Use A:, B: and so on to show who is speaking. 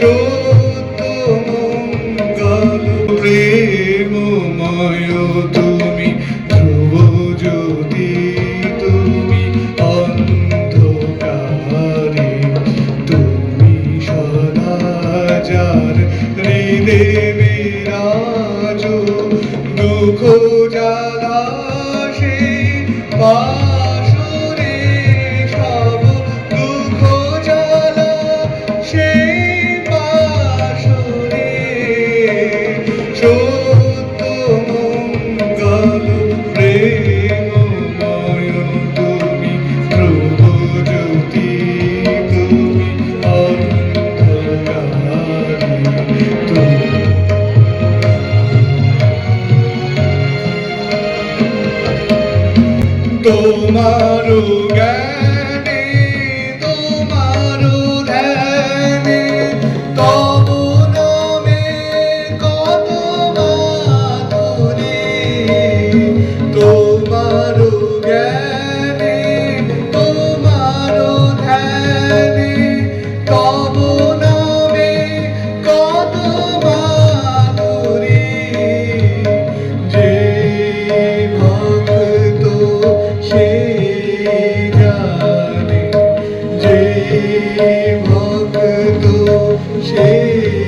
A: সত্য মঙ্গল প্রেমময় তুমি ধ্রুব জ্যোতি তুমি অন্ধকারে তুমি সদা যার হৃদে বিরাজ, দুঃখ জ্বালা তোমার জ্ঞানে তোমার ধ্যানে তবু নামে কত মাধুরী তোমার জ্ঞান। ભક્તો છે